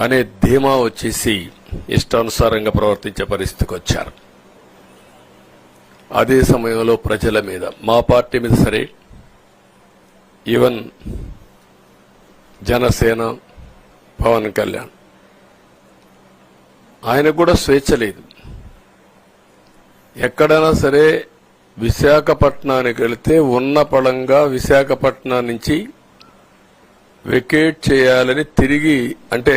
అనే ధీమా వచ్చేసి ఇష్టానుసారంగా ప్రవర్తించే పరిస్థితికి వచ్చారు. అదే సమయంలో ప్రజల మీద మా పార్టీ మీద సరే ఈవెన్ జనసేన పవన్ కళ్యాణ్ ఆయనకు కూడా స్వేచ్ఛ లేదు. ఎక్కడైనా సరే విశాఖపట్నానికి వెళితే ఉన్న పళంగా విశాఖపట్నం నుంచి వెకేట్ చేయాలని తిరిగి అంటే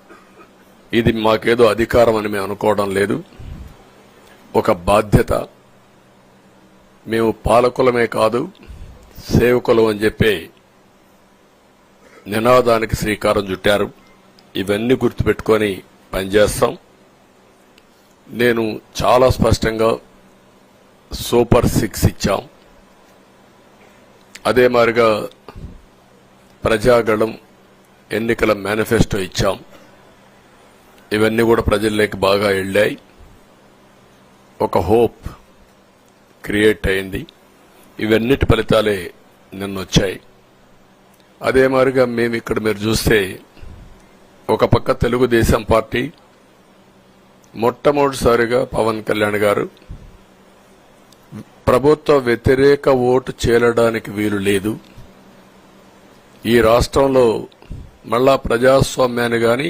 ఇది మాకేదో అధికారం అని మేము అనుకోవడం లేదు. ఒక బాధ్యత. మేము పాలకులమే కాదు సేవకులం అని చెప్పి నినాదానికి శ్రీకారం చుట్టారు. ఇవన్నీ గుర్తుపెట్టుకొని పనిచేస్తాం. నేను చాలా స్పష్టంగా సూపర్ సిక్స్ ఇచ్చాం. అదే మాదిరిగా ప్రజాగళం ఎన్నికల మేనిఫెస్టో ఇచ్చాం. ఇవన్నీ కూడా ప్రజల్లోకి బాగా వెళ్ళాయి. ఒక హోప్ క్రియేట్ అయింది. ఇవన్నిటి ఫలితాలే నిన్న వచ్చాయి అదే మాదిరిగా మేము ఇక్కడ మీరు చూస్తే ఒక పక్క తెలుగుదేశం పార్టీ మొట్టమొదటిసారిగా పవన్ కళ్యాణ్ గారు ప్రభుత్వ వ్యతిరేక ఓటు చేరడానికి వీలు లేదు. ఈ రాష్ట్రంలో మళ్ళా ప్రజాస్వామ్యాన్ని కానీ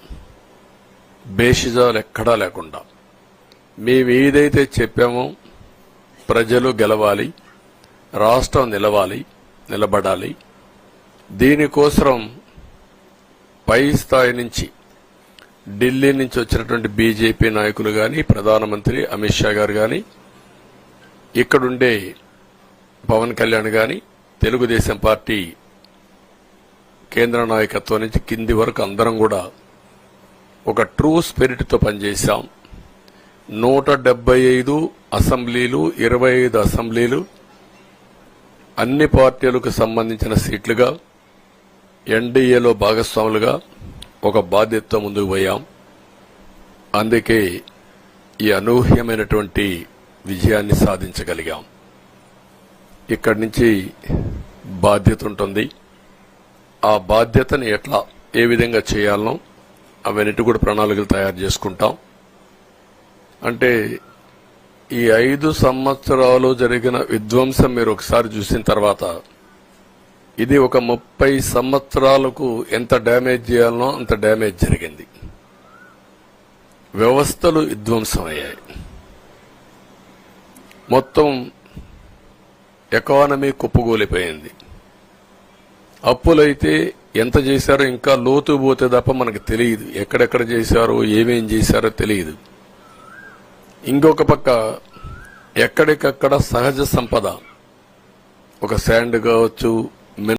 బేషిజాలు ఎక్కడా లేకుండా. మేము ఏదైతే చెప్పామో ప్రజలు గెలవాలి రాష్ట్రం నిలవాలి నిలబడాలి. దీనికోసం పై స్థాయి నుంచి ఢిల్లీ నుంచి వచ్చినటువంటి బీజేపీ నాయకులు కానీ ప్రధానమంత్రి అమిత్ షా గారు కానీ ఇక్కడుండే పవన్ కళ్యాణ్ కానీ తెలుగుదేశం పార్టీ కేంద్ర నాయకత్వం నుంచి కింది వరకు అందరం కూడా ఒక ట్రూ స్పిరిట్తో పనిచేశాం. నూట డెబ్బై ఐదు అసెంబ్లీలు ఇరవై ఐదు అసెంబ్లీలు అన్ని పార్టీలకు సంబంధించిన సీట్లుగా ఎన్డీఏలో భాగస్వాములుగా ఒక బాధ్యతతో ముందుకు పోయాం. అందుకే ఈ అనూహ్యమైనటువంటి విజయాన్ని సాధించగలిగాం. ఇక్కడి నుంచి బాధ్యత ఉంటుంది. ఆ బాధ్యతని ఎట్లా ఏ విధంగా చేయాలనో అవన్నిటి కూడా ప్రణాళికలు తయారు చేసుకుంటాం. అంటే ఈ ఐదు సంవత్సరాలు జరిగిన విధ్వంసం మీరు ఒకసారి చూసిన తర్వాత ఇది ఒక ముప్పై సంవత్సరాలకు ఎంత డ్యామేజ్ చేయాలనో అంత డ్యామేజ్ జరిగింది. వ్యవస్థలు విధ్వంసమయ్యాయి. మొత్తం ఎకానమీ కుప్పగూలిపోయింది. అప్పులైతే ఎంత చేశారో ఇంకా లోతు పోతే తప్ప మనకు తెలియదు. ఎక్కడెక్కడ చేశారో ఏమేం చేశారో తెలియదు. ఇంకొక పక్క ఎక్కడికక్కడ సహజ సంపద. ఒక శాండ్ కావచ్చు